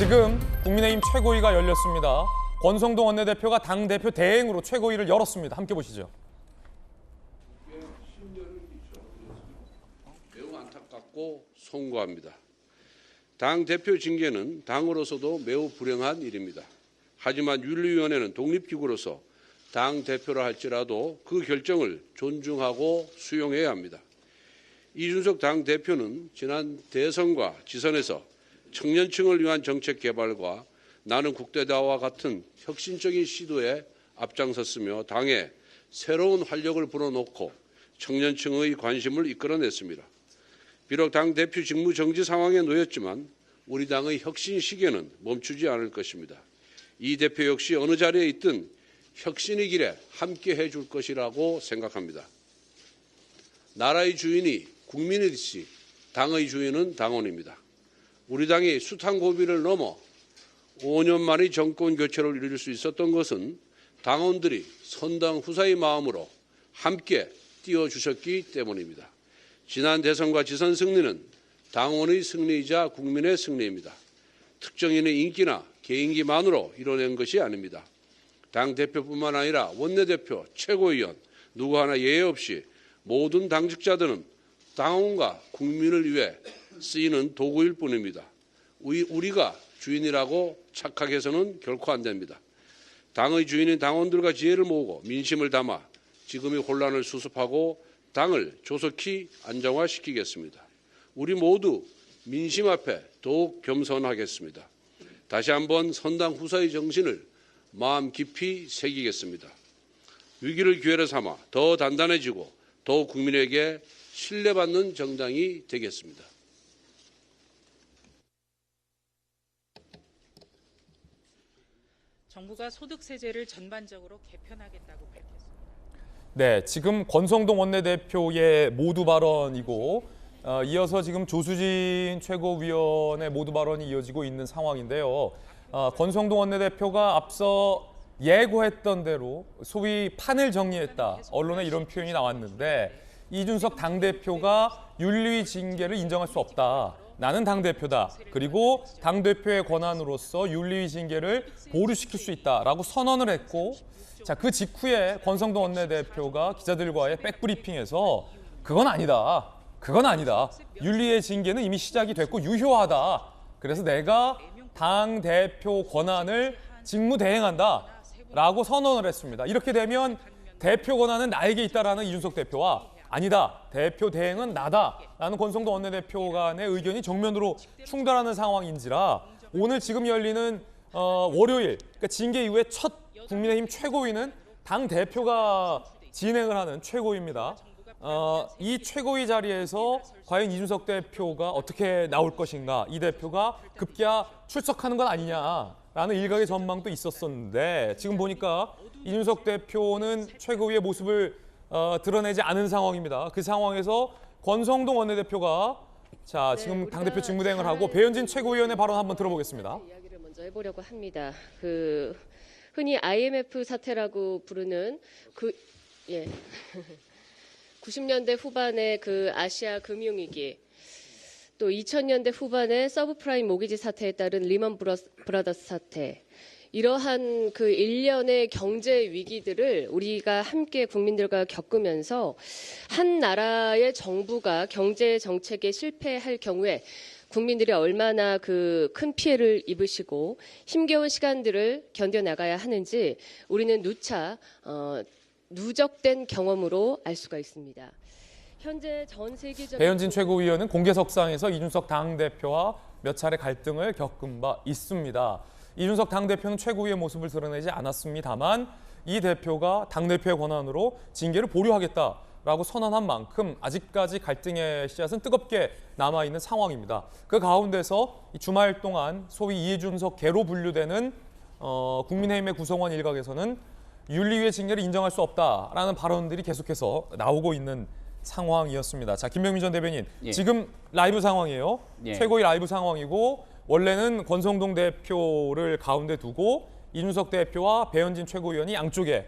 지금 국민의힘 최고위가 열렸습니다. 권성동 원내대표가 당대표 대행으로 최고위를 열었습니다. 함께 보시죠. 매우 안타깝고 송구합니다. 당 대표 징계는 당으로서도 매우 불행한 일입니다. 하지만 윤리위원회는 독립기구로서 당 대표라 할지라도 그 결정을 존중하고 수용해야 합니다. 이준석 당 대표는 지난 대선과 지선에서 청년층을 위한 정책 개발과 나는 국대다와 같은 혁신적인 시도에 앞장섰으며 당에 새로운 활력을 불어넣고 청년층의 관심을 이끌어냈습니다. 비록 당 대표 직무 정지 상황에 놓였지만 우리 당의 혁신 시계는 멈추지 않을 것입니다. 이 대표 역시 어느 자리에 있든 혁신의 길에 함께 해줄 것이라고 생각합니다. 나라의 주인이 국민이듯이 당의 주인은 당원입니다. 우리 당이 숱한 고비를 넘어 5년 만의 정권 교체를 이룰 수 있었던 것은 당원들이 선당 후사의 마음으로 함께 뛰어주셨기 때문입니다. 지난 대선과 지선 승리는 당원의 승리이자 국민의 승리입니다. 특정인의 인기나 개인기만으로 이뤄낸 것이 아닙니다. 당 대표뿐만 아니라 원내대표, 최고위원 누구 하나 예외 없이 모든 당직자들은 당원과 국민을 위해 쓰이는 도구일 뿐입니다. 우리- 우리가 주인이라고 착각해서는 결코 안 됩니다. 당의 주인인 당원들과 지혜를 모으고 민심을 담아 지금의 혼란을 수습하고 당을 조속히 안정화시키겠습니다. 우리 모두 민심 앞에 더욱 겸손하겠습니다. 다시 한번 선당 후사의 정신을 마음 깊이 새기겠습니다. 위기를 기회로 삼아 더 단단해지고 더욱 국민에게 신뢰받는 정당이 되겠습니다. 정부가 소득세제를 전반적으로 개편하겠다고 밝혔습니다. 네, 지금 권성동 원내대표의 모두 발언이고 어, 이어서 지금 조수진 최고위원의 모두 발언이 이어지고 있는 상황인데요. 어, 권성동 원내대표가 앞서 예고했던 대로 소위 판을 정리했다. 언론에 이런 표현이 나왔는데 이준석 당대표가 윤리 징계를 인정할 수 없다. 나는 당대표다. 그리고 당대표의 권한으로서 윤리 징계를 보류시킬 수 있다라고 선언을 했고 자, 그 직후에 권성동 원내대표가 기자들과의 백브리핑에서 그건 아니다. 그건 아니다. 윤리의 징계는 이미 시작이 됐고 유효하다. 그래서 내가 당 대표 권한을 직무대행한다. 라고 선언을 했습니다. 이렇게 되면 대표 권한은 나에게 있다라는 이준석 대표와 아니다. 대표 대행은 나다. 라는 권성동 원내대표 간의 의견이 정면으로 충돌하는 상황인지라 오늘 지금 열리는 어, 월요일 그러니까 징계 이후에 첫 국민의힘 최고위는 당 대표가 진행을 하는 최고위입니다. 어, 이 최고위 자리에서 과연 이준석 대표가 어떻게 나올 것인가, 이 대표가 급기야 출석하는 건 아니냐라는 일각의 전망도 있었었는데 지금 보니까 이준석 대표는 최고위의 모습을 어, 드러내지 않은 상황입니다. 그 상황에서 권성동 원내대표가 자 지금 우리가 당대표 직무대행을 하고 잘- 배현진 최고위원의 발언 한번 들어보겠습니다. 이야기를 먼저 해보려고 합니다. 그 흔히 IMF 사태라고 부르는 그 예. 90년대 후반에 그 아시아 금융위기 또 2000년대 후반에 서브프라임 모기지 사태에 따른 리먼 브라더스 사태 이러한 그 일련의 경제 위기들을 우리가 함께 국민들과 겪으면서 한 나라의 정부가 경제 정책에 실패할 경우에 국민들이 얼마나 그 큰 피해를 입으시고 힘겨운 시간들을 견뎌 나가야 하는지 우리는 누차 어, 누적된 경험으로 알 수가 있습니다. 현재 전 세계적 배현진 최고위원은 공개석상에서 이준석 당대표와 몇 차례 갈등을 겪은 바 있습니다. 이준석 당대표는 최고위의 모습을 드러내지 않았습니다만 이 대표가 당대표의 권한으로 징계를 보류하겠다라고 선언한 만큼 아직까지 갈등의 씨앗은 뜨겁게 남아있는 상황입니다. 그 가운데서 이 주말 동안 소위 이준석 개로 분류되는 어, 국민의힘의 구성원 일각에서는 윤리위의 징계를 인정할 수 없다라는 발언들이 계속해서 나오고 있는 상황이었습니다. 자, 김병민 전 대변인, 예. 지금 라이브 상황이에요. 예. 최고위 라이브 상황이고 원래는 권성동 대표를 가운데 두고 이준석 대표와 배현진 최고위원이 양쪽에 에,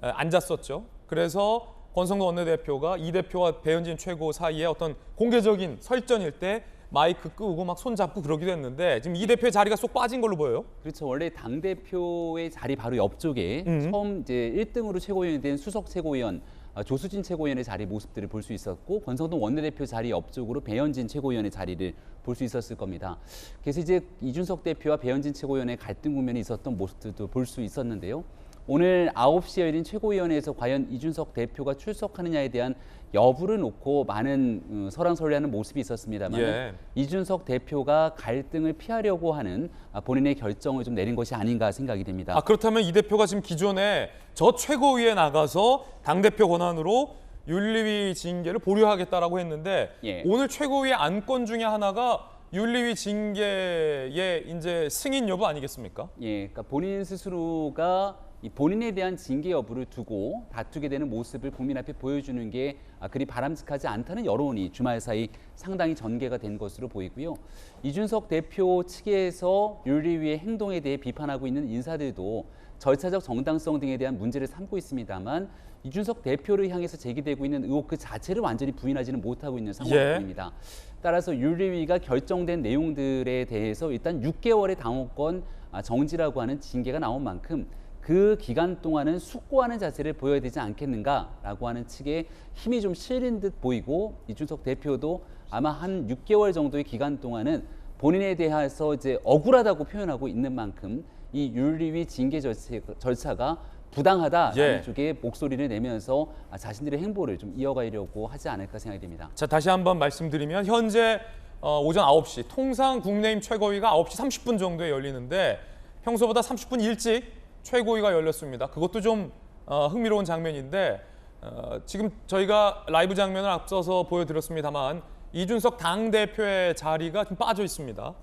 앉았었죠. 그래서 권성동 원내대표가 이 대표와 배현진 최고 사이에 어떤 공개적인 설전일 때 마이크 끄고 막 손잡고 그러기도 했는데 지금 이 대표의 자리가 쏙 빠진 걸로 보여요. 그렇죠. 원래 당 대표의 자리 바로 옆쪽에 음. 처음 이제 1등으로 최고위원이 된 수석 최고위원 아, 조수진 최고위원의 자리 모습들을 볼 수 있었고 권성동 원내대표 자리 옆쪽으로 배현진 최고위원의 자리를 볼 수 있었을 겁니다. 그래서 이제 이준석 대표와 배현진 최고위원의 갈등 국면이 있었던 모습들도 볼 수 있었는데요. 오늘 9시에 열린 최고위원회에서 과연 이준석 대표가 출석하느냐에 대한 여부를 놓고 많은 음, 설왕설래하는 모습이 있었습니다만 예. 이준석 대표가 갈등을 피하려고 하는 아, 본인의 결정을 좀 내린 것이 아닌가 생각이 됩니다. 아 그렇다면 이 대표가 지금 기존에 저 최고위에 나가서 당 대표 권한으로 윤리위 징계를 보류하겠다라고 했는데 예. 오늘 최고위의 안건 중에 하나가 윤리위 징계의 이제 승인 여부 아니겠습니까? 예, 그러니까 본인 스스로가 이 본인에 대한 징계 여부를 두고 다투게 되는 모습을 국민 앞에 보여주는 게 아, 그리 바람직하지 않다는 여론이 주말 사이 상당히 전개가 된 것으로 보이고요. 이준석 대표 측에서 윤리위의 행동에 대해 비판하고 있는 인사들도 절차적 정당성 등에 대한 문제를 삼고 있습니다만 이준석 대표를 향해서 제기되고 있는 의혹 그 자체를 완전히 부인하지는 못하고 있는 예. 상황입니다. 따라서 윤리위가 결정된 내용들에 대해서 일단 6개월의 당원권 아, 정지라고 하는 징계가 나온 만큼 그 기간 동안은 숙고하는 자세를 보여야 되지 않겠는가라고 하는 측에 힘이 좀 실린 듯 보이고 이준석 대표도 아마 한 6개월 정도의 기간 동안은 본인에 대해서 이제 억울하다고 표현하고 있는 만큼 이 윤리위 징계 절차, 절차가 부당하다라는 예. 쪽에 목소리를 내면서 아, 자신들의 행보를 좀 이어가려고 하지 않을까 생각이 됩니다. 자 다시 한번 말씀드리면 현재 어, 오전 9시 통상 국내임 최고위가 9시 30분 정도에 열리는데 평소보다 30분 일찍 최고위가 열렸습니다. 그것도 좀 어, 흥미로운 장면인데 어, 지금 저희가 라이브 장면을 앞서서 보여드렸습니다만 이준석 당 대표의 자리가 좀 빠져 있습니다.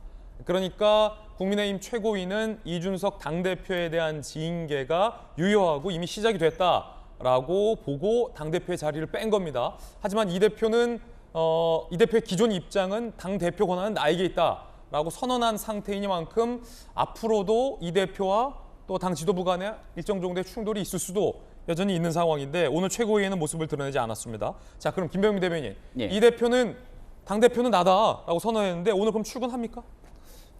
그러니까 국민의힘 최고위는 이준석 당 대표에 대한 징계가 유효하고 이미 시작이 됐다라고 보고 당 대표의 자리를 뺀 겁니다. 하지만 이 대표는 어, 이 대표의 기존 입장은 당 대표 권한은 나에게 있다라고 선언한 상태이니만큼 앞으로도 이 대표와 또 당 지도부 간에 일정 정도의 충돌이 있을 수도 여전히 있는 상황인데 오늘 최고위에는 모습을 드러내지 않았습니다. 자, 그럼 김병민 대변인, 예. 이 대표는 당 대표는 나다라고 선언했는데 오늘 그럼 출근합니까?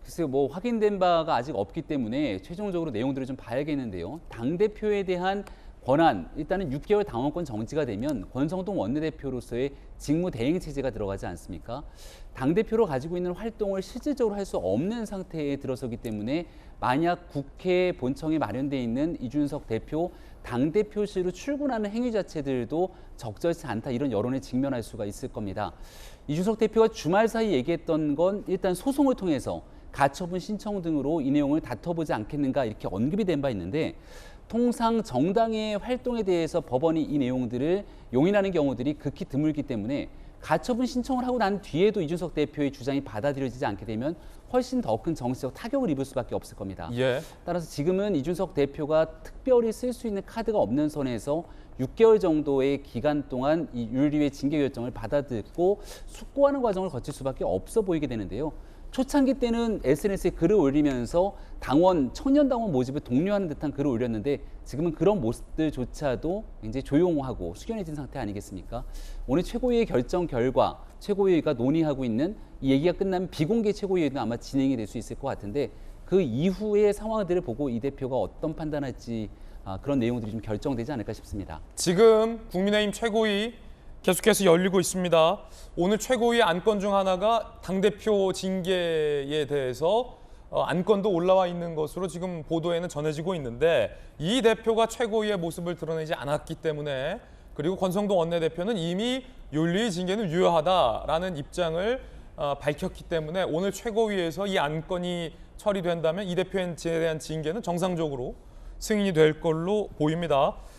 글쎄요, 뭐 확인된 바가 아직 없기 때문에 최종적으로 내용들을 좀 봐야겠는데요. 당 대표에 대한 권한 일단은 6개월 당원권 정지가 되면 권성동 원내대표로서의 직무 대행 체제가 들어가지 않습니까? 당 대표로 가지고 있는 활동을 실질적으로 할 수 없는 상태에 들어서기 때문에 만약 국회 본청에 마련돼 있는 이준석 대표 당 대표실로 출근하는 행위 자체들도 적절치 않다 이런 여론에 직면할 수가 있을 겁니다. 이준석 대표가 주말 사이 얘기했던 건 일단 소송을 통해서 가처분 신청 등으로 이 내용을 다퉈보지 않겠는가 이렇게 언급이 된 바 있는데 통상 정당의 활동에 대해서 법원이 이 내용들을 용인하는 경우들이 극히 드물기 때문에 가처분 신청을 하고 난 뒤에도 이준석 대표의 주장이 받아들여지지 않게 되면 훨씬 더 큰 정치적 타격을 입을 수밖에 없을 겁니다. 예. 따라서 지금은 이준석 대표가 특별히 쓸 수 있는 카드가 없는 선에서 6개월 정도의 기간 동안 이 윤리위의 징계 결정을 받아듣고 숙고하는 과정을 거칠 수밖에 없어 보이게 되는데요. 초창기 때는 SNS에 글을 올리면서 당원 청년 당원 모집을 독려하는 듯한 글을 올렸는데 지금은 그런 모습들조차도 굉장히 조용하고 숙연해진 상태 아니겠습니까? 오늘 최고위의 결정 결과 최고위가 논의하고 있는 이 얘기가 끝나면 비공개 최고위도 아마 진행이 될 수 있을 것 같은데 그 이후의 상황들을 보고 이 대표가 어떤 판단할지 아, 그런 내용들이 좀 결정되지 않을까 싶습니다. 지금 국민의힘 최고위 계속해서 열리고 있습니다. 오늘 최고위 안건 중 하나가 당대표 징계에 대해서 어, 안건도 올라와 있는 것으로 지금 보도에는 전해지고 있는데 이 대표가 최고위의 모습을 드러내지 않았기 때문에 그리고 권성동 원내대표는 이미 윤리 징계는 유효하다라는 입장을 어, 밝혔기 때문에 오늘 최고위에서 이 안건이 처리된다면 이 대표에 대한 징계는 정상적으로 승인이 될 걸로 보입니다.